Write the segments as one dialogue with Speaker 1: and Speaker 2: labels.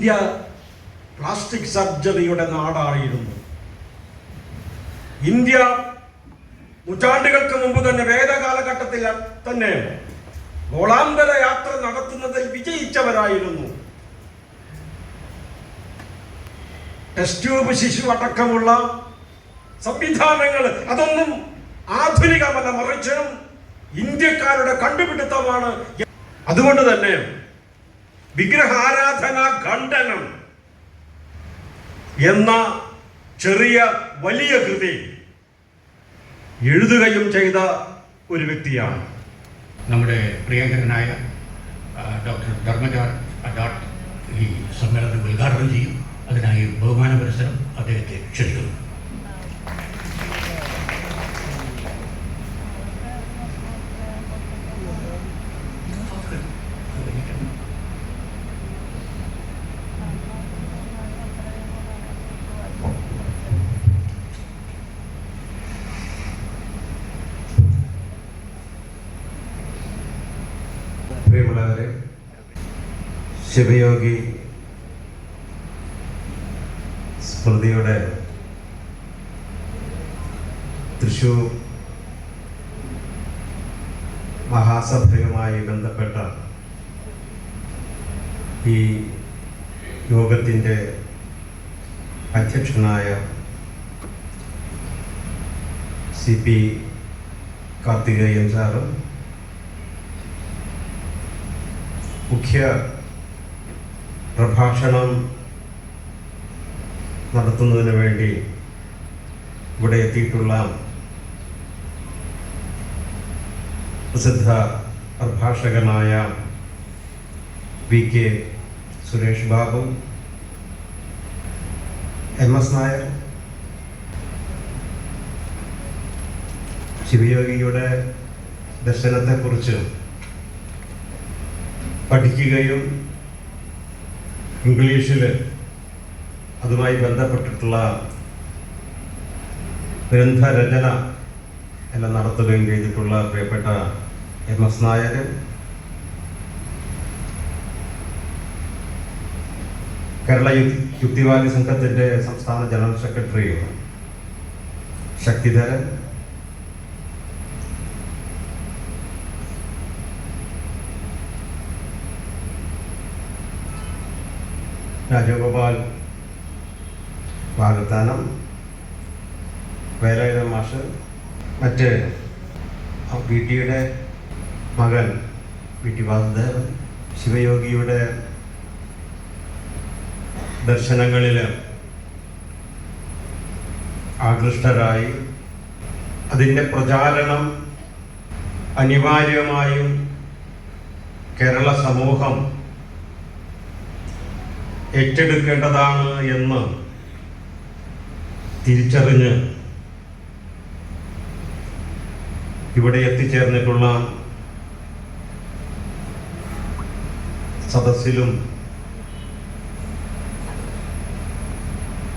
Speaker 1: India plastic സർജറിയുടെ നാടായിരുന്നു. India നൂറ്റാണ്ടുകൾക്ക് മുമ്പ് തന്നെ വേദകാലഘട്ടത്തിൽ തന്നെ ഗോളാന്തര യാത്ര നടത്തുന്നതിൽ വിജയിച്ചവരായിരുന്നു. ടെസ്റ്റ് ട്യൂബ് ശിശു അടക്കമുള്ള സംവിധാനങ്ങൾ അതൊന്നും ആധുനികമല്ല മറിച്ച് ഇന്ത്യക്കാരുടെ കണ്ടുപിടുത്തമാണ്. അതുകൊണ്ട് തന്നെ വിഗ്രഹാരാധന ഖണ്ഡനം എന്ന ചെറിയ വലിയ കൃതി എഴുതുകയും ചെയ്ത ഒരു വ്യക്തിയാണ്
Speaker 2: നമ്മുടെ പ്രിയങ്കരനായ ഡോക്ടർ ധർമ്മജാൻ അഡാട്ട് ഈ സമ്മേളനം ഉദ്ഘാടനം ചെയ്യും. അതിനായി ബഹുമാന പുരസ്സരം അദ്ദേഹത്തെ ക്ഷണിക്കുന്നു.
Speaker 3: ശിവയോഗി സ്മൃതിയുടെ തൃശൂർ മഹാസഭയുമായി ബന്ധപ്പെട്ട ഈ യോഗത്തിന്റെ അധ്യക്ഷനായ സി പി കാർത്തികേയൻ സാറും മുഖ്യ പ്രഭാഷണം നടത്തുന്നതിന് വേണ്ടി ഇവിടെ എത്തിയിട്ടുള്ള പ്രസിദ്ധ പ്രഭാഷകനായ V K Suresh Babu M S Nair ശിവയോഗിയുടെ ദർശനത്തെക്കുറിച്ച് പഠിക്കുകയും ഇംഗ്ലീഷിൽ അതുമായി ബന്ധപ്പെട്ടിട്ടുള്ള ഗ്രന്ഥരചന എല്ലാം നടത്തുകയും ചെയ്തിട്ടുള്ള പ്രിയപ്പെട്ട എം എസ് നായർ കേരള യുക്തി യുക്തിവാദി സംഘത്തിന്റെ സംസ്ഥാന ജനറൽ സെക്രട്ടറി ശക്തിധരൻ രാജഗോപാൽ വാഗ്ദാനം വേലായുധ മാഷ് മറ്റ് വി ടിയുടെ മകൻ വി ടി വാസുദേവൻ ശിവയോഗിയുടെ ദർശനങ്ങളിൽ ആകൃഷ്ടരായി. അതിന്റെ പ്രചാരണം അനിവാര്യമായും കേരള സമൂഹം ഏറ്റെടുക്കേണ്ടതാണ് എന്ന് തിരിച്ചറിഞ്ഞ് ഇവിടെ എത്തിച്ചേർന്നിട്ടുള്ള സദസ്സിലും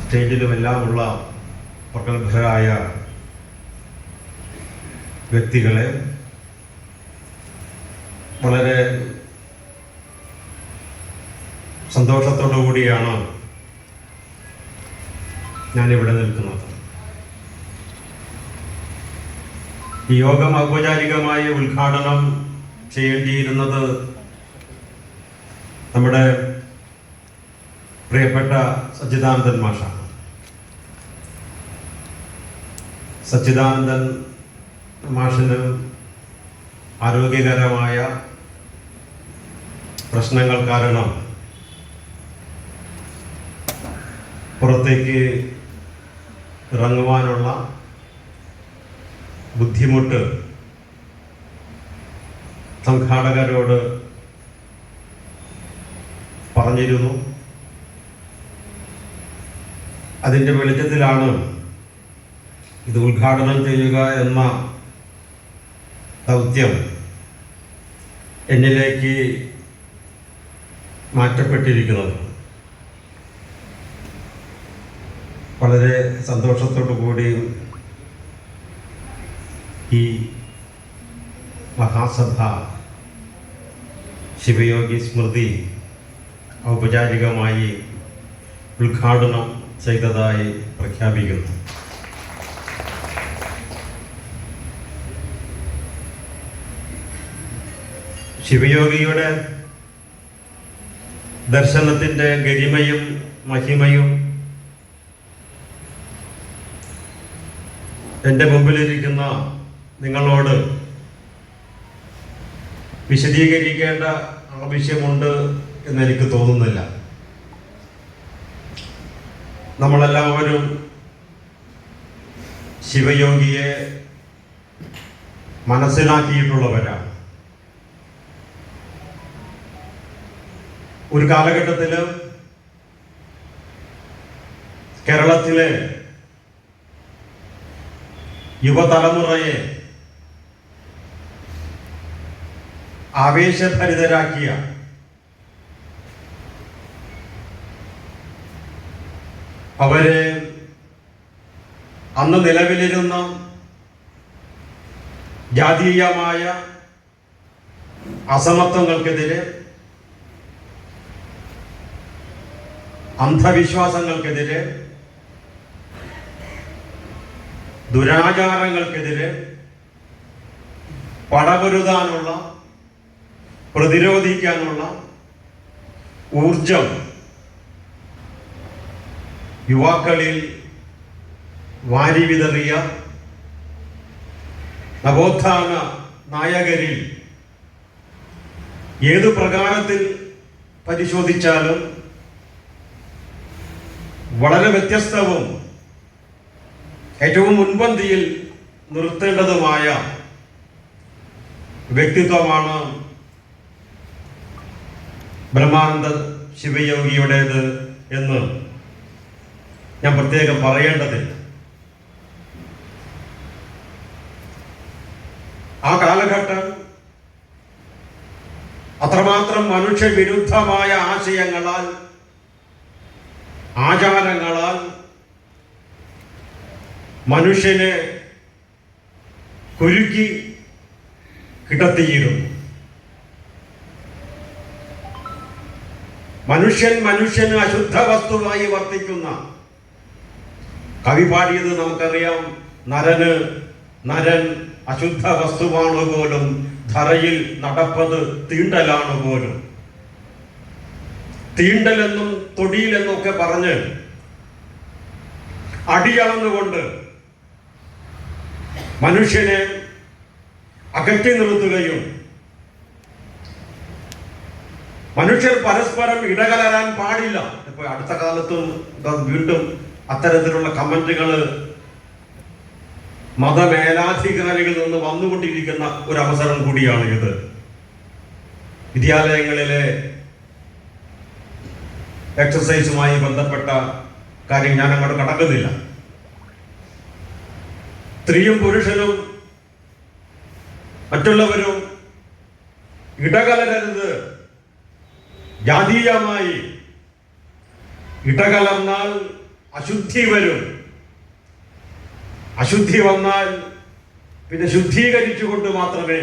Speaker 3: സ്റ്റേജിലുമെല്ലാമുള്ള പ്രഗത്ഭരായ വ്യക്തികളെ വളരെ സന്തോഷത്തോടു കൂടിയാണ് ഞാൻ ഇവിടെ നിൽക്കുന്നത്. ഈ യോഗം ഔപചാരികമായി ഉദ്ഘാടനം ചെയ്യേണ്ടിയിരുന്നത് നമ്മുടെ പ്രിയപ്പെട്ട സച്ചിദാനന്ദൻ മാഷാണ്. സച്ചിദാനന്ദൻ മാഷിന് ആരോഗ്യകരമായ പ്രശ്നങ്ങൾ കാരണം പുറത്തേക്ക് ഇറങ്ങുവാനുള്ള ബുദ്ധിമുട്ട് സംഘാടകരോട് പറഞ്ഞിരുന്നു. അതിന്റെ വെളിച്ചത്തിലാണ് ഇത് ഉദ്ഘാടനം ചെയ്യുക എന്ന ദൗത്യം എന്നിലേക്ക് മാറ്റപ്പെട്ടിരിക്കുന്നത്. വളരെ സന്തോഷത്തോടു കൂടി ഈ മഹാസഭ ശിവയോഗി സ്മൃതി ഔപചാരികമായി ഉദ്ഘാടനം ചെയ്തതായി പ്രഖ്യാപിക്കുന്നു. ശിവയോഗിയുടെ ദർശനത്തിന്റെ ഗരിമയും മഹിമയും എന്റെ മുമ്പിലിരിക്കുന്ന നിങ്ങളോട് വിശദീകരിക്കേണ്ട ആവശ്യമുണ്ട് എന്നെനിക്ക് തോന്നുന്നില്ല. നമ്മളെല്ലാവരും ശിവയോഗിയെ മനസ്സിലാക്കിയിട്ടുള്ളവരാണ്. ഒരു കാലഘട്ടത്തിൽ കേരളത്തിലെ യുവതലമുറയെ ആവേശഭരിതരാക്കിയ അവരെ അന്ന് നിലവിലിരുന്ന ജാതീയമായ അസമത്വങ്ങൾക്കെതിരെ അന്ധവിശ്വാസങ്ങൾക്കെതിരെ ദുരാചാരങ്ങൾക്കെതിരെ പടപൊരുതാനുള്ള പ്രതിരോധിക്കാനുള്ള ഊർജം യുവാക്കളിൽ വാരിവിതറിയ നവോത്ഥാന നായകരിൽ ഏതു പ്രകാരത്തിൽ പരിശോധിച്ചാലും വളരെ വ്യത്യസ്തവും ഏറ്റവും മുൻപന്തിയിൽ നിർത്തേണ്ടതുമായ വ്യക്തിത്വമാണ് ബ്രഹ്മാനന്ദ ശിവയോഗിയുടേത് എന്ന് ഞാൻ പ്രത്യേകം പറയേണ്ടതില്ല ആ കാലഘട്ടം അത്രമാത്രം മനുഷ്യവിരുദ്ധമായ ആശയങ്ങളാൽ ആചാരങ്ങളാൽ മനുഷ്യനെ കുരുക്കി കിടത്തിയിരുന്നു മനുഷ്യൻ മനുഷ്യന് അശുദ്ധ വസ്തുവായി വർത്തിക്കുന്ന കവി പാടിയത് നമുക്കറിയാം. നരന് നരൻ അശുദ്ധ വസ്തുവാണ് പോലും ധറയിൽ നടപ്പത് തീണ്ടലാണ് പോലും. തീണ്ടലെന്നും തൊടിയിലെന്നൊക്കെ പറഞ്ഞ് അടിയളന്നുകൊണ്ട് മനുഷ്യനെ അകറ്റി നിർത്തുകയും മനുഷ്യർ പരസ്പരം ഇടകലരാൻ പാടില്ല. ഇപ്പൊ അടുത്ത കാലത്തും വീണ്ടും അത്തരത്തിലുള്ള കമന്റുകൾ മതമേലാധികാരികളിൽ നിന്ന് വന്നുകൊണ്ടിരിക്കുന്ന ഒരു അവസരം കൂടിയാണ് ഇത്. വിദ്യാലയങ്ങളിലെ എക്സസൈസുമായി ബന്ധപ്പെട്ട കാര്യം ഞാൻ അങ്ങോട്ട് കടക്കുന്നില്ല. സ്ത്രീയും പുരുഷനും മറ്റുള്ളവരും ഇടകലരരുത്. ജാതീയമായി ഇടകലർന്നാൽ അശുദ്ധി വരും. അശുദ്ധി വന്നാൽ പിന്നെ ശുദ്ധീകരിച്ചുകൊണ്ട് മാത്രമേ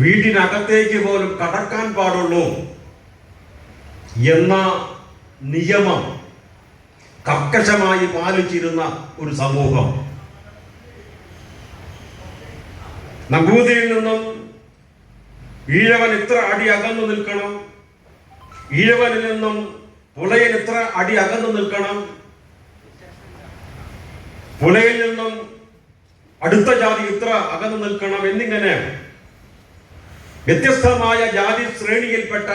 Speaker 3: വീട്ടിനകത്തേക്ക് പോലും കടക്കാൻ പാടുള്ളൂ എന്ന നിയമം കർക്കശമായി പാലിച്ചിരുന്ന ഒരു സമൂഹം. നഗൂതിയിൽ നിന്നും ഈഴവൻ ഇത്ര അടി അകന്നു നിൽക്കണം. ഈഴവനിൽ നിന്നും പുലയൻ ഇത്ര അടി അകന്നു നിൽക്കണം. പുലയിൽ നിന്നും അടുത്ത ജാതി ഇത്ര അകന്നു നിൽക്കണം എന്നിങ്ങനെ വ്യത്യസ്തമായ ജാതി ശ്രേണിയിൽപ്പെട്ട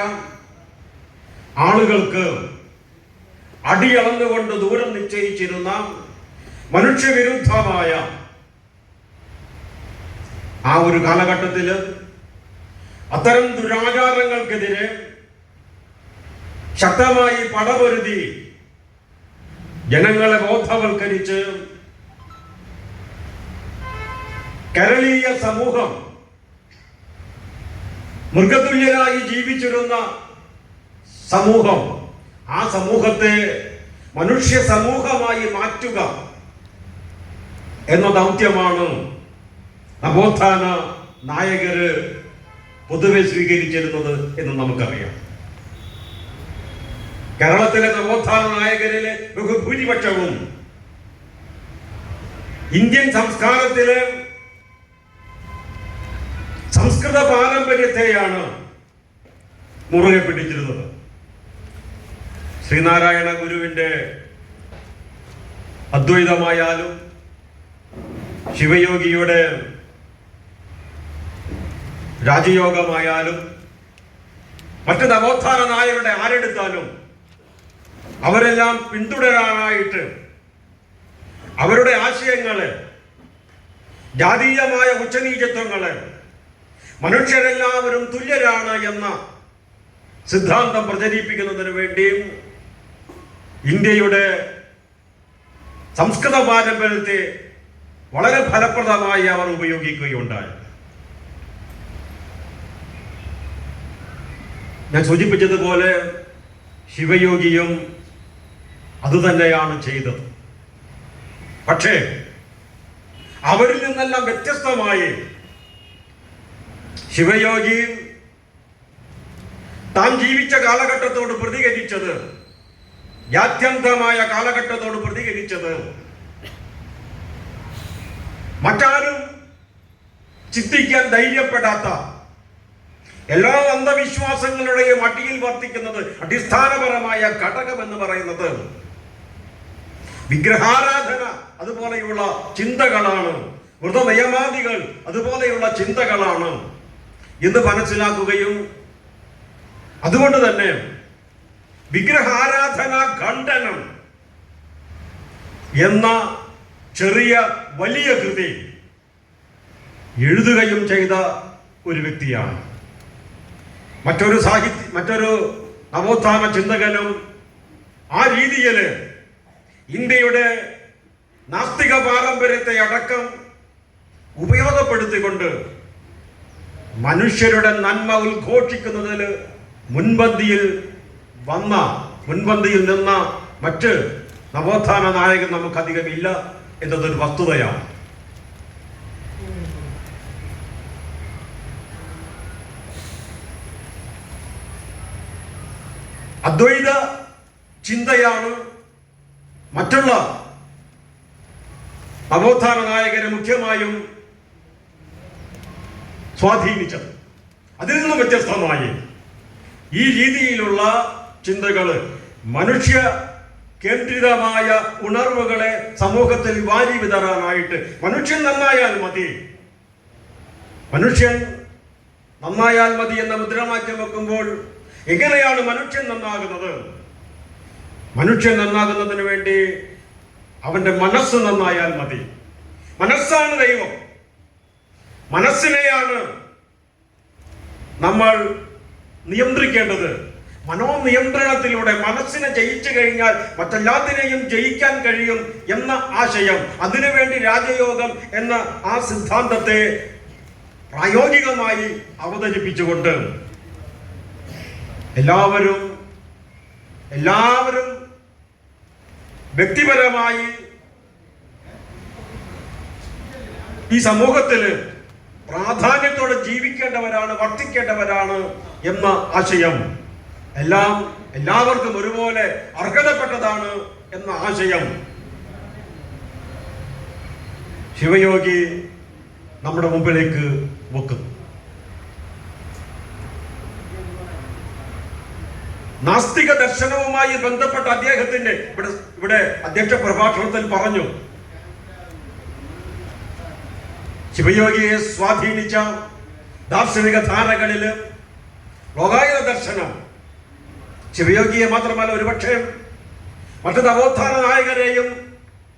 Speaker 3: ആളുകൾക്ക് അടിയളന്നുകൊണ്ട് ദൂരം നിശ്ചയിച്ചിരുന്ന മനുഷ്യവിരുദ്ധമായ ആ ഒരു കാലഘട്ടത്തിൽ അത്തരം ദുരാചാരങ്ങൾക്കെതിരെ ശക്തമായി പടപൊരുതി ജനങ്ങളെ ബോധവൽക്കരിച്ച് കേരളീയ സമൂഹം മൃഗതുല്യരായി ജീവിച്ചിരുന്ന സമൂഹം ആ സമൂഹത്തെ മനുഷ്യ സമൂഹമായി മാറ്റുക എന്ന ദൗത്യമാണ് നവോത്ഥാന നായകര് പൊതുവെ സ്വീകരിച്ചിരുന്നത് എന്ന് നമുക്കറിയാം. കേരളത്തിലെ നവോത്ഥാന നായകരിലെ ബഹുഭൂരിപക്ഷവും ഇന്ത്യൻ സംസ്കാരത്തിലെ സംസ്കൃത പാരമ്പര്യത്തെയാണ് മുറുകെ പിടിച്ചിരുന്നത്. ശ്രീനാരായണ ഗുരുവിന്റെ അദ്വൈതമായാലും ശിവയോഗിയുടെ രാജയോഗമായാലും മറ്റ് നവോത്ഥാന നായരുടെ ആരെടുത്താലും അവരെല്ലാം പിന്തുടരാനായിട്ട് അവരുടെ ആശയങ്ങൾ ജാതീയമായ ഉച്ചനീചത്വങ്ങൾ മനുഷ്യരെല്ലാവരും തുല്യരാണ് എന്ന സിദ്ധാന്തം പ്രചരിപ്പിക്കുന്നതിന് വേണ്ടിയും ഇന്ത്യയുടെ സംസ്കൃത പാരമ്പര്യത്തെ വളരെ ഫലപ്രദമായി അവർ ഉപയോഗിക്കുകയുണ്ടായി. ഞാൻ സൂചിപ്പിച്ചതുപോലെ ശിവയോഗിയും അതുതന്നെയാണ് ചെയ്തത്. പക്ഷേ അവരിൽ നിന്നെല്ലാം വ്യത്യസ്തമായി ശിവയോഗി താൻ ജീവിച്ച കാലഘട്ടത്തോട് പ്രതികരിച്ചത് യാത്യന്തമായ കാലഘട്ടത്തോട് പ്രതികരിച്ചത് മറ്റാരും ചിന്തിക്കാൻ ധൈര്യപ്പെടാത്ത എല്ലാ അന്ധവിശ്വാസങ്ങളുടെയും അടിയിൽ വർത്തിക്കുന്നത് അടിസ്ഥാനപരമായ ഘടകം എന്ന് പറയുന്നത് വിഗ്രഹാരാധന അതുപോലെയുള്ള ചിന്തകളാണ്. വ്രതനിയമാദികൾ അതുപോലെയുള്ള ചിന്തകളാണ് എന്ന് മനസ്സിലാക്കുകയും അതുകൊണ്ട് തന്നെ വിഗ്രഹാരാധന ഖണ്ഡനം എന്ന ചെറിയ വലിയ കൃതി എഴുതുകയും ചെയ്ത ഒരു വ്യക്തിയാണ്. മറ്റൊരു സാഹിത്യ മറ്റൊരു നവോത്ഥാന ചിന്തകനും ആ രീതിയിൽ ഇന്ത്യയുടെ നാസ്തിക പാരമ്പര്യത്തെ അടക്കം ഉപയോഗപ്പെടുത്തിക്കൊണ്ട് മനുഷ്യരുടെ നന്മ ഉദ്ഘോഷിക്കുന്നതിൽ മുൻപന്തിയിൽ വന്ന മുൻപന്തിയിൽ നിന്ന മറ്റ് നവോത്ഥാന നായകൻ നമുക്കധികം ഇല്ല എന്നതൊരു വസ്തുതയാണ്. അദ്വൈത ചിന്തയാണ് മറ്റുള്ള നവോത്ഥാന നായകരെ മുഖ്യമായും സ്വാധീനിച്ചത്. അതിൽ നിന്നും വ്യത്യസ്തമായി ഈ രീതിയിലുള്ള ചിന്തകൾ മനുഷ്യ കേന്ദ്രിതമായ ഉണർവുകളെ സമൂഹത്തിൽ വാരി വിതറാനായിട്ട് മനുഷ്യൻ നന്നായാൽ മതി. മനുഷ്യൻ നന്നായാൽ മതി എന്ന മുദ്രാവാക്യം വെക്കുമ്പോൾ എങ്ങനെയാണ് മനുഷ്യൻ നന്നാകുന്നത്? മനുഷ്യൻ നന്നാകുന്നതിന് വേണ്ടി അവന്റെ മനസ്സ് നന്നായാൽ മതി. മനസ്സാണ് ദൈവം. മനസ്സിനെയാണ് നമ്മൾ നിയന്ത്രിക്കേണ്ടത്. മനോനിയന്ത്രണത്തിലൂടെ മനസ്സിനെ ജയിച്ചു കഴിഞ്ഞാൽ മറ്റെല്ലാത്തിനെയും ജയിക്കാൻ കഴിയും എന്ന ആശയം അതിനുവേണ്ടി രാജയോഗം എന്ന ആ സിദ്ധാന്തത്തെ പ്രായോഗികമായി അവതരിപ്പിച്ചുകൊണ്ട് എല്ലാവരും എല്ലാവരും വ്യക്തിപരമായി ഈ സമൂഹത്തിൽ പ്രാധാന്യത്തോടെ ജീവിക്കേണ്ടവരാണ് വർത്തിക്കേണ്ടവരാണ് എന്ന ആശയം. എല്ലാം എല്ലാവർക്കും ഒരുപോലെ അർഹതപ്പെട്ടതാണ് എന്ന ആശയം. ശിവയോഗി നമ്മുടെ മുമ്പിലേക്ക് വെക്കും. നാസ്തിക ദർശനവുമായി ബന്ധപ്പെട്ട അദ്ദേഹത്തിന്റെ ഇവിടെ ഇവിടെ അധ്യക്ഷ പ്രഭാഷണത്തിൽ പറഞ്ഞു. ശിവയോഗിയെ സ്വാധീനിച്ച ദാർശനിക ധാരകളിൽ ലോകായുധ ദർശനം ശിവയോഗിയെ മാത്രമല്ല ഒരുപക്ഷെ മറ്റു നവോത്ഥാന നായകരെയും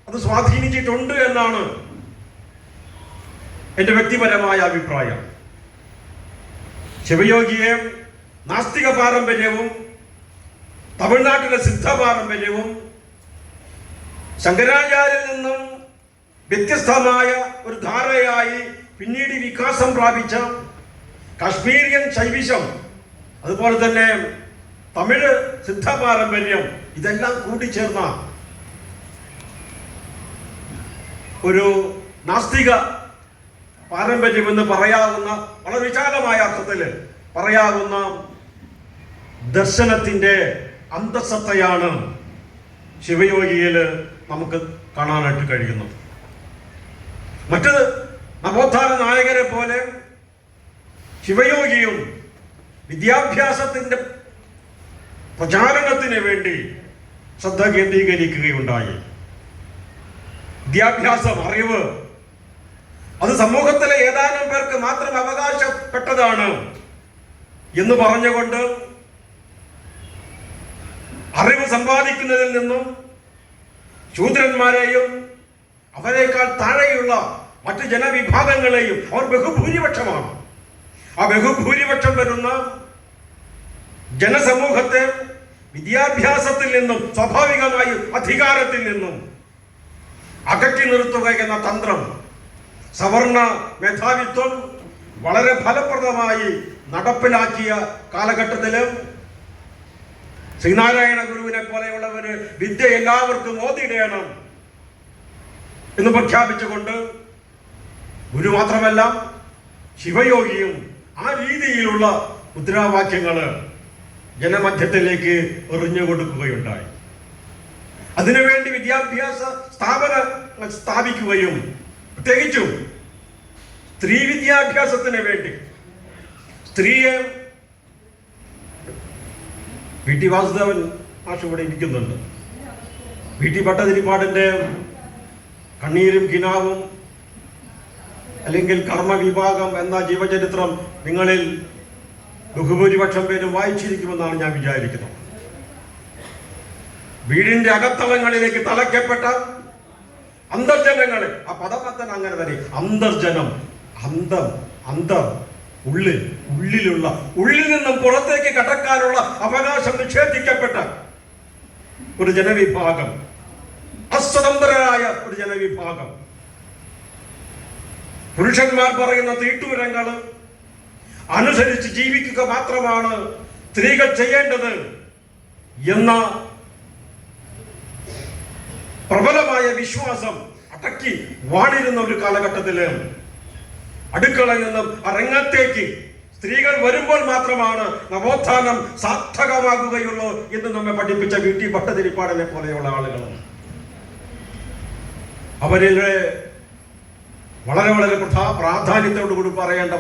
Speaker 3: അത് സ്വാധീനിച്ചിട്ടുണ്ട് എന്നാണ് എന്റെ വ്യക്തിപരമായ അഭിപ്രായം. ശിവയോഗിയെ നാസ്തിക പാരമ്പര്യവും തമിഴ്നാട്ടിലെ സിദ്ധ പാരമ്പര്യവും ശങ്കരാചാര്യൽ നിന്നും വ്യത്യസ്തമായ ഒരു ധാരയായി പിന്നീട് വികാസം പ്രാപിച്ച കാശ്മീരിയൻ ശൈവിശം അതുപോലെ തന്നെ തമിഴ് സിദ്ധ പാരമ്പര്യം ഇതെല്ലാം കൂടിച്ചേർന്ന ഒരു നാസ്തിക പാരമ്പര്യം എന്ന് പറയാവുന്ന വളരെ വിശാലമായ അർത്ഥത്തിൽ പറയാവുന്ന ദർശനത്തിന്റെ അന്തസത്തയാണ് ശിവയോഗിയിൽ നമുക്ക് കാണാനായിട്ട് കഴിയുന്നത്. മറ്റ് നവോത്ഥാന നായകരെ പോലെ ശിവയോഗിയും വിദ്യാഭ്യാസത്തിന്റെ പ്രചാരണത്തിന് വേണ്ടി ശ്രദ്ധ കേന്ദ്രീകരിക്കുകയുണ്ടായി. വിദ്യാഭ്യാസം അറിവ് അത് സമൂഹത്തിലെ ഏതാനും പേർക്ക് മാത്രം അവകാശപ്പെട്ടതാണ് എന്ന് പറഞ്ഞുകൊണ്ട് അറിവ് സമ്പാദിക്കുന്നതിൽ നിന്നും ശൂദ്രന്മാരെയും അവരെക്കാൾ താഴെയുള്ള മറ്റ് ജനവിഭാഗങ്ങളെയും അവർ ബഹുഭൂരിപക്ഷമാണ്. ആ ബഹുഭൂരിപക്ഷം വരുന്ന ജനസമൂഹത്തെ വിദ്യാഭ്യാസത്തിൽ നിന്നും സ്വാഭാവികമായും അധികാരത്തിൽ നിന്നും അകറ്റി നിർത്തുക എന്ന തന്ത്രം സവർണ മേധാവിത്വം വളരെ ഫലപ്രദമായി നടപ്പിലാക്കിയ കാലഘട്ടത്തിൽ ശ്രീനാരായണ ഗുരുവിനെ പോലെയുള്ളവര് വിദ്യ എല്ലാവർക്കും ഓതിയിടണം എന്ന് പ്രഖ്യാപിച്ചുകൊണ്ട് ഗുരു മാത്രമല്ല ശിവയോഗിയും ആ രീതിയിലുള്ള മുദ്രാവാക്യങ്ങൾ ജനമധ്യത്തിലേക്ക് എറിഞ്ഞു കൊടുക്കുകയുണ്ടായി അതിനുവേണ്ടി വിദ്യാഭ്യാസ സ്ഥാപന സ്ഥാപിക്കുകയും പ്രത്യേകിച്ചും സ്ത്രീ വിദ്യാഭ്യാസത്തിന് വേണ്ടി സ്ത്രീയെ വി. ടി. വാസുദേവൻ മാഷ് ഇവിടെ ഇരിക്കുന്നുണ്ട്. വി. ടി. ഭട്ടതിരിപ്പാടിന്റെ കണ്ണീരും കിനാവും അല്ലെങ്കിൽ കർമ്മവിഭാഗം എന്ന ജീവചരിത്രം നിങ്ങളിൽ ബഹുഭൂരിപക്ഷം പേരും വായിച്ചിരിക്കുമെന്നാണ് ഞാൻ വിചാരിക്കുന്നത്. വീടിന്റെ അകത്തളങ്ങളിലേക്ക് തളയ്ക്കപ്പെട്ട അന്തർജനങ്ങളെ ആ പദമത്തൻ അങ്ങനെ തന്നെ. അന്തർജനം അന്തം അന്തർ ഉള്ളിൽ ഉള്ളിലുള്ള ഉള്ളിൽ നിന്നും പുറത്തേക്ക് കടക്കാനുള്ള അവകാശം നിഷേധിക്കപ്പെട്ട ഒരു ജനവിഭാഗം. അസ്വതന്ത്രരായ ഒരു ജനവിഭാഗം. പുരുഷന്മാർ പറയുന്ന തീട്ടൂരങ്ങൾ അനുസരിച്ച് ജീവിക്കുക മാത്രമാണ് സ്ത്രീകൾ ചെയ്യേണ്ടത് എന്ന പ്രബലമായ വിശ്വാസം അടക്കി വാണിരുന്ന ഒരു കാലഘട്ടത്തിൽ അടുക്കള നിന്നും അരങ്ങത്തേക്ക് സ്ത്രീകൾ വരുമ്പോൾ മാത്രമാണ് നവോത്ഥാനം സാർത്ഥകമാകുകയുള്ളൂ എന്ന് നമ്മെ പഠിപ്പിച്ച വീട്ടി ഭട്ടതിരിപ്പാടിനെ പോലെയുള്ള ആളുകൾ അവരിലെ വളരെ വളരെ പ്രധാ- പ്രാധാന്യത്തോടു കൂടി പറയേണ്ട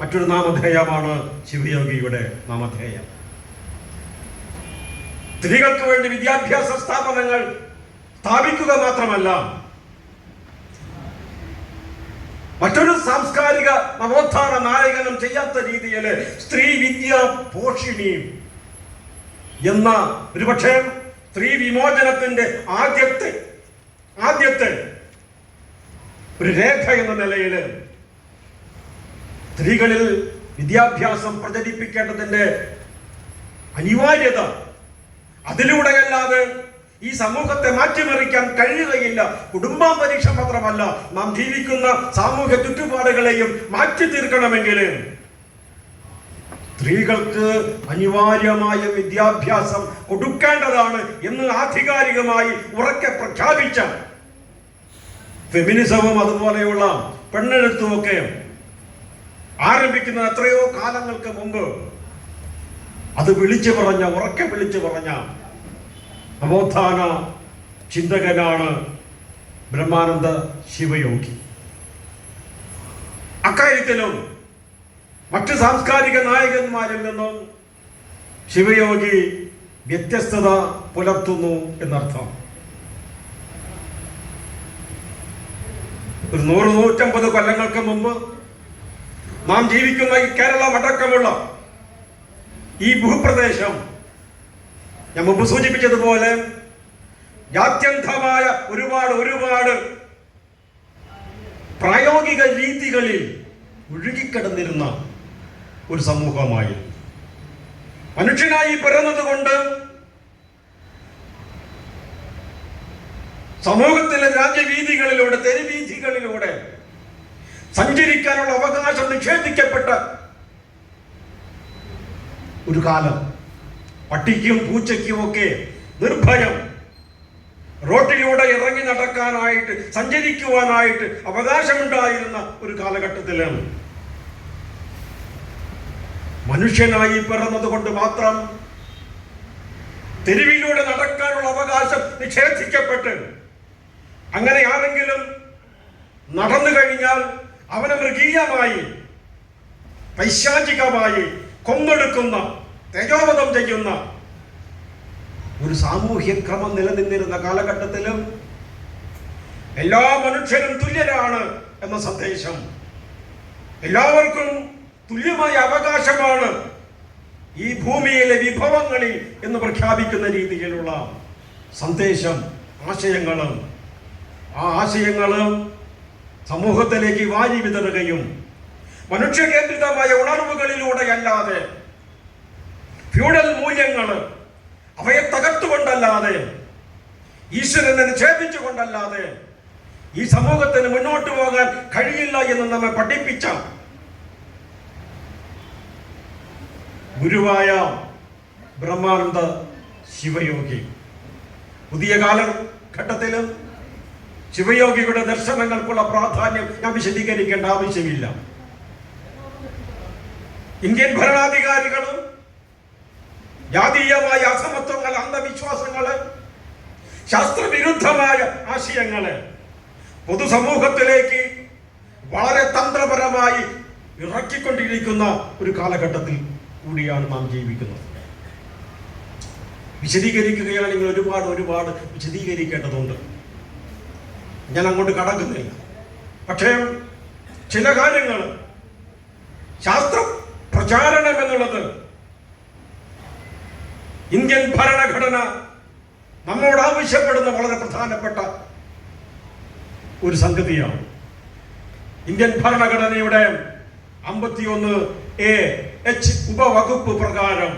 Speaker 3: മറ്റൊരു നാമധേയമാണ് ശിവയോഗിയുടെ നാമധേയം. സ്ത്രീകൾക്ക് വേണ്ടി വിദ്യാഭ്യാസ സ്ഥാപനങ്ങൾ സ്ഥാപിക്കുക മാത്രമല്ല മറ്റൊരു സാംസ്കാരിക നവോത്ഥാന നായകനും ചെയ്യാത്ത രീതിയിൽ സ്ത്രീ വിദ്യ പോഷിണി എന്ന ഒരുപക്ഷെ സ്ത്രീ വിമോചനത്തിന്റെ ആദ്യത്തെ ആദ്യത്തെ ഒരു രേഖ എന്ന നിലയിൽ സ്ത്രീകളിൽ വിദ്യാഭ്യാസം പ്രചരിപ്പിക്കേണ്ടതിന്റെ അനിവാര്യത അതിലൂടെയല്ലാതെ ഈ സമൂഹത്തെ മാറ്റിമറിക്കാൻ കഴിയുകയില്ല. കുടുംബാന്തരീക്ഷം മാത്രമല്ല നാം ജീവിക്കുന്ന സാമൂഹ്യ ചുറ്റുപാടുകളെയും മാറ്റി തീർക്കണമെങ്കിൽ സ്ത്രീകൾക്ക് അനിവാര്യമായ വിദ്യാഭ്യാസം കൊടുക്കേണ്ടതാണ് എന്ന് ആധികാരികമായി ഉറക്കെ പ്രഖ്യാപിച്ച ഫെമിനിസവും അതുപോലെയുള്ള പെണ്ണെഴുത്തുമൊക്കെ ആരംഭിക്കുന്ന എത്രയോ കാലങ്ങൾക്ക് മുമ്പ്. അത് വിളിച്ചു പറഞ്ഞ ഉറക്കെ വിളിച്ചു പറഞ്ഞ നവോത്ഥാന ചിന്തകനാണ് ബ്രഹ്മാനന്ദ ശിവയോഗി. അക്കാര്യത്തിലും മറ്റ് സാംസ്കാരിക നായകന്മാരിൽ നിന്നും ശിവയോഗി വ്യത്യസ്തത പുലർത്തുന്നു എന്നർത്ഥം. ഒരു നൂറ് നൂറ്റമ്പത് കൊല്ലങ്ങൾക്ക് മുമ്പ് നാം ജീവിക്കുന്ന ഈ കേരളം അടക്കമുള്ള ഈ ഭൂപ്രദേശം ഞാൻ മുമ്പ് സൂചിപ്പിച്ചതുപോലെ ജാത്യന്തമായ ഒരുപാട് ഒരുപാട് പ്രായോഗിക രീതികളിൽ ഒഴുകിക്കിടന്നിരുന്ന ഒരു സമൂഹമായി. മനുഷ്യനായി പിറന്നത് കൊണ്ട് സമൂഹത്തിലെ രാജ്യവീതികളിലൂടെ തെരുവീഥികളിലൂടെ സഞ്ചരിക്കാനുള്ള അവകാശം നിഷേധിക്കപ്പെട്ട ഒരു കാലം. പട്ടിക്കും പൂച്ചയ്ക്കും ഒക്കെ നിർഭയം. റോട്ടിലൂടെ ഇറങ്ങി നടക്കാനായിട്ട് സഞ്ചരിക്കുവാനായിട്ട് അവകാശമുണ്ടായിരുന്ന ഒരു കാലഘട്ടത്തിലാണ്. മനുഷ്യനായി പിറന്നത് കൊണ്ട് മാത്രം തെരുവിലൂടെ നടക്കാനുള്ള അവകാശം നിഷേധിക്കപ്പെട്ട് അങ്ങനെ ആരെങ്കിലും നടന്നു കഴിഞ്ഞാൽ അവനെ മൃഗീയമായി പൈശാചികമായി കൊന്നൊടുക്കുന്ന തേജോവധം ചെയ്യുന്ന ഒരു സാമൂഹ്യ ക്രമം നിലനിന്നിരുന്ന കാലഘട്ടത്തിലും എല്ലാ മനുഷ്യരും തുല്യരാണ് എന്ന സന്ദേശം എല്ലാവർക്കും തുല്യമായ അവകാശമാണ് ഈ ഭൂമിയിലെ വിഭവങ്ങളിൽ എന്ന് പ്രഖ്യാപിക്കുന്ന രീതിയിലുള്ള സന്ദേശം ആശയങ്ങളും. ആ ആശയങ്ങളും സമൂഹത്തിലേക്ക് വാരി വിതറുകയും മനുഷ്യകേന്ദ്രിതമായ ഉണർവുകളിലൂടെ അല്ലാതെ ഫ്യൂഡൽ മൂല്യങ്ങൾ അവയെ തകർത്തുകൊണ്ടല്ലാതെ ഈശ്വരനെ നിക്ഷേപിച്ചുകൊണ്ടല്ലാതെ ഈ സമൂഹത്തിന് മുന്നോട്ട് പോകാൻ കഴിയില്ല എന്ന് നമ്മെ പഠിപ്പിച്ച ഗുരുവായ ബ്രഹ്മാനന്ദ ശിവയോഗി. പുതിയ കാലഘട്ടത്തിലും ശിവയോഗിയുടെ ദർശനങ്ങൾക്കുള്ള പ്രാധാന്യം ഞാൻ വിശദീകരിക്കേണ്ട ആവശ്യമില്ല. ഇന്ത്യൻ ഭരണാധികാരികളും ജാതീയമായ അസമത്വങ്ങൾ അന്ധവിശ്വാസങ്ങൾ ശാസ്ത്രവിരുദ്ധമായ ആശയങ്ങൾ പൊതുസമൂഹത്തിലേക്ക് വളരെ തന്ത്രപരമായി ഇറക്കിക്കൊണ്ടിരിക്കുന്ന ഒരു കാലഘട്ടത്തിൽ കൂടിയാണ് നാം ജീവിക്കുന്നത്. വിശദീകരിക്കുകയാണെങ്കിൽ ഒരുപാട് ഒരുപാട് വിശദീകരിക്കേണ്ടതുണ്ട്. ഞാൻ അങ്ങോട്ട് കടക്കുന്നില്ല. പക്ഷേ ചില കാര്യങ്ങൾ ശാസ്ത്ര പ്രചാരണം എന്നുള്ളത് ഇന്ത്യൻ ഭരണഘടന നമ്മോട് ആവശ്യപ്പെടുന്ന വളരെ പ്രധാനപ്പെട്ട ഒരു സംഗതിയാണ്. ഇന്ത്യൻ ഭരണഘടനയുടെ അമ്പത്തിയൊന്ന് എ എച്ച് ഉപവകുപ്പ് പ്രകാരം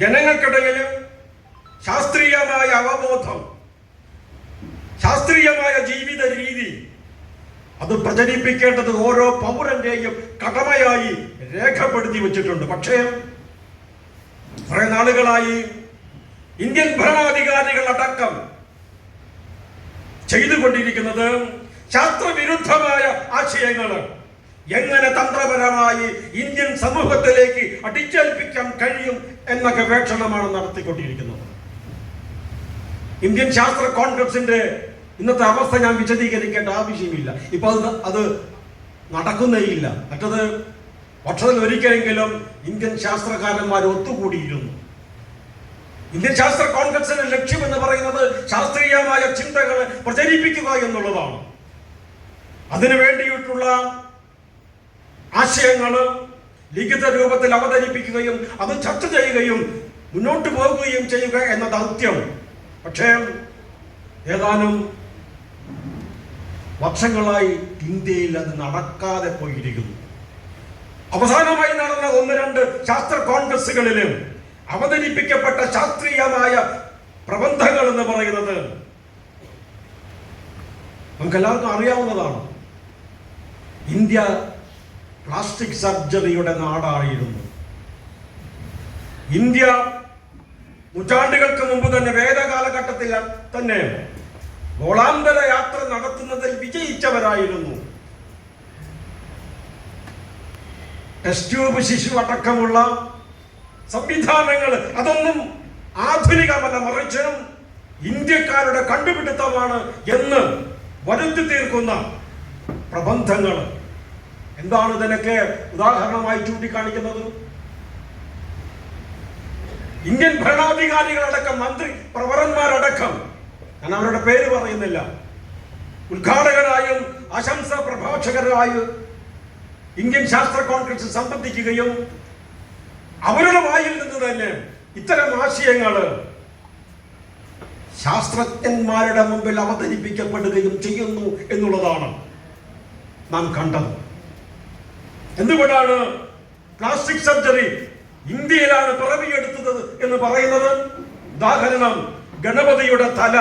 Speaker 3: ജനങ്ങൾക്കിടയിൽ ശാസ്ത്രീയമായ അവബോധം ശാസ്ത്രീയമായ ജീവിത രീതി. അത് പ്രചരിപ്പിക്കേണ്ടത് ഓരോ പൗരന്റെയും കടമയായി രേഖപ്പെടുത്തി വെച്ചിട്ടുണ്ട്. പക്ഷേ കുറെ നാളുകളായി ഇന്ത്യൻ ഭരണാധികാരികൾ അടക്കം ചെയ്തുകൊണ്ടിരിക്കുന്നത് ശാസ്ത്രവിരുദ്ധമായ ആശയങ്ങൾ. എങ്ങനെ തന്ത്രപരമായി ഇന്ത്യൻ സമൂഹത്തിലേക്ക് അടിച്ചേൽപ്പിക്കാൻ കഴിയും എന്ന ഗവേഷണമാണ് നടത്തിക്കൊണ്ടിരിക്കുന്നത്. ഇന്ത്യൻ ശാസ്ത്ര കോൺഗ്രസിന്റെ ഇന്നത്തെ അവസ്ഥ ഞാൻ വിശദീകരിക്കേണ്ട ആവശ്യമില്ല. ഇപ്പൊ അത് അത് നടക്കുന്നേയില്ല. മറ്റത് വർഷത്തിൽ ഒരിക്കലെങ്കിലും ഇന്ത്യൻ ശാസ്ത്രകാരന്മാർ ഒത്തുകൂടിയിരുന്നു. ഇന്ത്യൻ ശാസ്ത്ര കോൺഗ്രസിന്റെ ലക്ഷ്യം എന്ന് പറയുന്നത് ശാസ്ത്രീയമായ ചിന്തകൾ പ്രചരിപ്പിക്കുക എന്നുള്ളതാണ്. അതിനു വേണ്ടിയിട്ടുള്ള ആശയങ്ങൾ ലിഖിത രൂപത്തിൽ അവതരിപ്പിക്കുകയും അത് ചർച്ച ചെയ്യുകയും മുന്നോട്ട് പോകുകയും ചെയ്യുക എന്ന ദൗത്യം. പക്ഷേ ഏതാനും വർഷങ്ങളായി ഇന്ത്യയിൽ അത് നടക്കാതെ പോയിരിക്കുന്നു. അവസാനമായി നടന്ന ഒന്ന് രണ്ട് ശാസ്ത്ര കോൺഗ്രസ്സുകളിലും അവതരിപ്പിക്കപ്പെട്ട ശാസ്ത്രീയമായ പ്രബന്ധങ്ങൾ എന്ന് പറയുന്നത് നമുക്ക് എല്ലാവർക്കും അറിയാവുന്നതാണ്. ഇന്ത്യ പ്ലാസ്റ്റിക് സർജറിയുടെ നാടായിരുന്നു. ഇന്ത്യ നൂറ്റാണ്ടുകൾക്ക് മുമ്പ് തന്നെ വേദകാലഘട്ടത്തിൽ തന്നെ ഗോളാന്തര യാത്ര നടത്തുന്നതിൽ വിജയിച്ചവരായിരുന്നു. ടെസ്റ്റ് ട്യൂബ് ശിശു അടക്കമുള്ള സംവിധാനങ്ങൾ അതൊന്നും ആധുനികമല്ല മറിച്ച് ഇന്ത്യക്കാരുടെ കണ്ടുപിടുത്തമാണ് എന്ന് വരുത്തി തീർക്കുന്ന പ്രബന്ധങ്ങൾ. എന്താണ് ഇതിനൊക്കെ ഉദാഹരണമായി ചൂണ്ടിക്കാണിക്കുന്നത്? ഇന്ത്യൻ ഭരണാധികാരികളടക്കം മന്ത്രി പ്രവരന്മാരടക്കം ഞാൻ അവരുടെ പേര് പറയുന്നില്ല. ഉദ്ഘാടകരായും ആശംസ പ്രഭാഷകരായും ഇന്ത്യൻ ശാസ്ത്ര കോൺഗ്രസ് സംബന്ധിക്കുകയും അവരുടെ വായിൽ നിന്ന് തന്നെ ഇത്തരം ആശയങ്ങൾ ശാസ്ത്രജ്ഞന്മാരുടെ മുമ്പിൽ അവതരിപ്പിക്കപ്പെടുകയും ചെയ്യുന്നു എന്നുള്ളതാണ് നാം കണ്ടത്. എന്തുകൊണ്ടാണ് പ്ലാസ്റ്റിക് സർജറി ഇന്ത്യയിലാണ് പിറവിയെടുത്തത് എന്ന് പറയുന്നത്? ഉദാഹരണം ഗണപതിയുടെ തല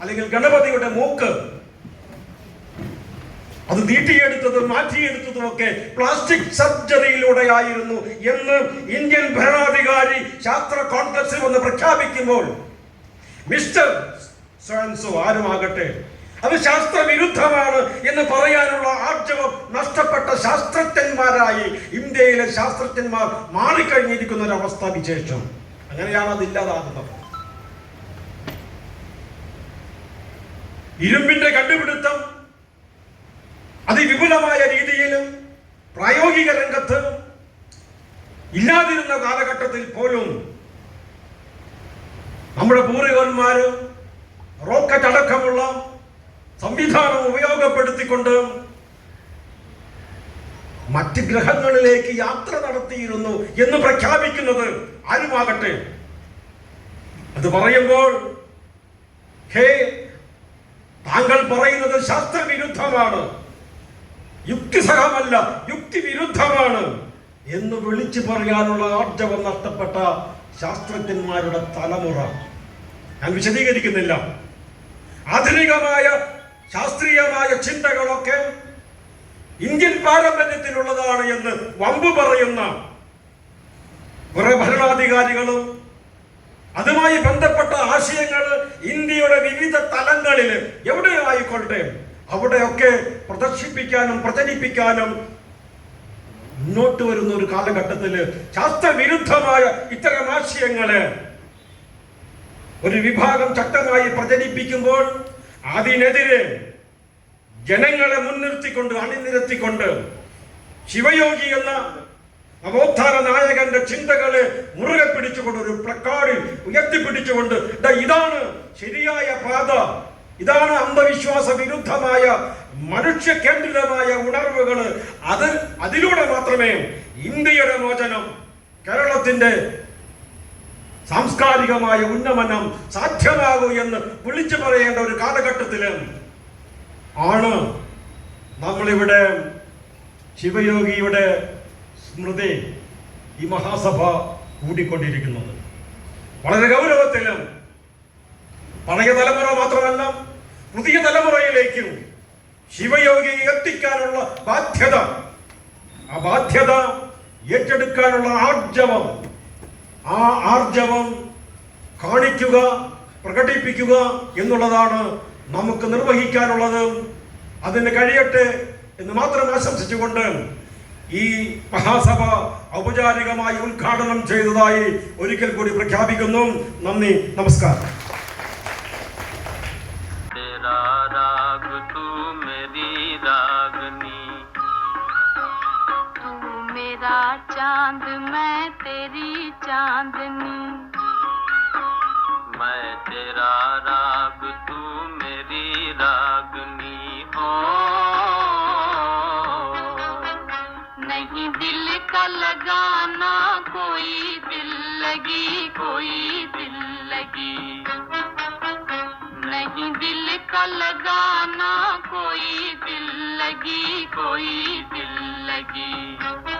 Speaker 3: അല്ലെങ്കിൽ ഗണപതിയുടെ മൂക്ക്. അത് നീട്ടിയെടുത്തതും മാറ്റിയെടുത്തതും ഒക്കെ പ്ലാസ്റ്റിക് സർജറിയിലൂടെയായിരുന്നു എന്ന് ഇന്ത്യൻ ഭരണാധികാരി ശാസ്ത്ര കോൺഗ്രസിൽ വന്ന് പ്രഖ്യാപിക്കുമ്പോൾ മിസ്റ്റർ സയൻസോ ആരുമാകട്ടെ അത് ശാസ്ത്രവിരുദ്ധമാണ് എന്ന് പറയാനുള്ള ആർജവം നഷ്ടപ്പെട്ട ശാസ്ത്രജ്ഞന്മാരായി ഇന്ത്യയിലെ ശാസ്ത്രജ്ഞന്മാർ മാറിക്കഴിഞ്ഞിരിക്കുന്ന ഒരവസ്ഥ വിശേഷം. അങ്ങനെയാണ് അത് ഇരുമ്പിന്റെ കണ്ടുപിടുത്തം അതിവിപുലമായ രീതിയിലും പ്രായോഗിക രംഗത്ത് ഇല്ലാതിരുന്ന കാലഘട്ടത്തിൽ പോലും നമ്മുടെ പൂർവികന്മാര് റോക്കറ്റ് അടക്കമുള്ള സംവിധാനം ഉപയോഗപ്പെടുത്തിക്കൊണ്ട് മറ്റ് ഗ്രഹങ്ങളിലേക്ക് യാത്ര നടത്തിയിരുന്നു എന്ന് പ്രഖ്യാപിക്കുന്നത് ആരുമാകട്ടെ? അത് പറയുമ്പോൾ ഹേ താങ്കൾ പറയുന്നത് ശാസ്ത്രവിരുദ്ധമാണ്. യുക്തിസഹമല്ല യുക്തിവിരുദ്ധമാണ് എന്ന് വിളിച്ചു പറയാനുള്ള ആർജവം നഷ്ടപ്പെട്ട ശാസ്ത്രജ്ഞന്മാരുടെ തലമുറ. ഞാൻ വിശദീകരിക്കുന്നില്ല. ആധുനികമായ ശാസ്ത്രീയമായ ചിന്തകളൊക്കെ ഇന്ത്യൻ പാരമ്പര്യത്തിലുള്ളതാണ് എന്ന് വമ്പു പറയുന്ന കുറെ ഭരണാധികാരികളും അതുമായി ബന്ധപ്പെട്ട ആശയങ്ങൾ ഇന്ത്യയുടെ വിവിധ തലങ്ങളിൽ എവിടെ ആയിക്കൊള്ളട്ടെ അവിടെയൊക്കെ പ്രദർശിപ്പിക്കാനും പ്രചരിപ്പിക്കാനും മുന്നോട്ട് വരുന്ന ഒരു കാലഘട്ടത്തിൽ ശാസ്ത്രവിരുദ്ധമായ ഇത്തരം ആശയങ്ങൾ ഒരു വിഭാഗം ശക്തമായി പ്രചരിപ്പിക്കുമ്പോൾ അതിനെതിരെ ജനങ്ങളെ മുൻനിർത്തിക്കൊണ്ട് അണിനിരത്തിക്കൊണ്ട് ശിവയോഗി എന്ന നവോത്ഥാന നായകന്റെ ചിന്തകളെ മുറുകെ പിടിച്ചുകൊണ്ട് ഒരു പ്ലക്കാർഡിൽ ഉയർത്തിപ്പിടിച്ചുകൊണ്ട് ഇതാണ് ശരിയായ പാത. ഇതാണ് അന്ധവിശ്വാസ വിരുദ്ധമായ മനുഷ്യ കേന്ദ്രിതമായ ഉണർവുകൾ അത് അതിലൂടെ മാത്രമേ ഇന്ത്യയുടെ മോചനം കേരളത്തിന്റെ സാംസ്കാരികമായ ഉന്നമനം സാധ്യമാകൂ എന്ന് വിളിച്ചു പറയേണ്ട ഒരു കാലഘട്ടത്തിൽ ആണ് നമ്മളിവിടെ ശിവയോഗിയുടെ സ്മൃതി ഈ മഹാസഭ കൂടിക്കൊണ്ടിരിക്കുന്നത്. വളരെ ഗൗരവത്തിലും പഴയ തലമുറ മാത്രമല്ല പുതിയ തലമുറയിലേക്കും ശിവയോഗി എത്തിക്കാനുള്ള ബാധ്യത ആ ബാധ്യത ഏറ്റെടുക്കാനുള്ള ആർജവം ആ ആർജവം കാണിക്കുക പ്രകടിപ്പിക്കുക എന്നുള്ളതാണ് നമുക്ക് നിർവഹിക്കാനുള്ളത്. അതിന് കഴിയട്ടെ എന്ന് മാത്രം ആശംസിച്ചുകൊണ്ട് ഈ മഹാസഭ ഔപചാരികമായി ഉദ്ഘാടനം ചെയ്തതായി ഒരിക്കൽ കൂടി പ്രഖ്യാപിക്കുന്നു നന്ദി നമസ്കാരം
Speaker 4: तेरा राग तू मेरी रागनी
Speaker 5: तू मेरा चांद मैं तेरी चांदनी
Speaker 4: मैं तेरा राग तू मेरी रागनी
Speaker 5: लगाना कोई दिल लगी कोई दिल लगी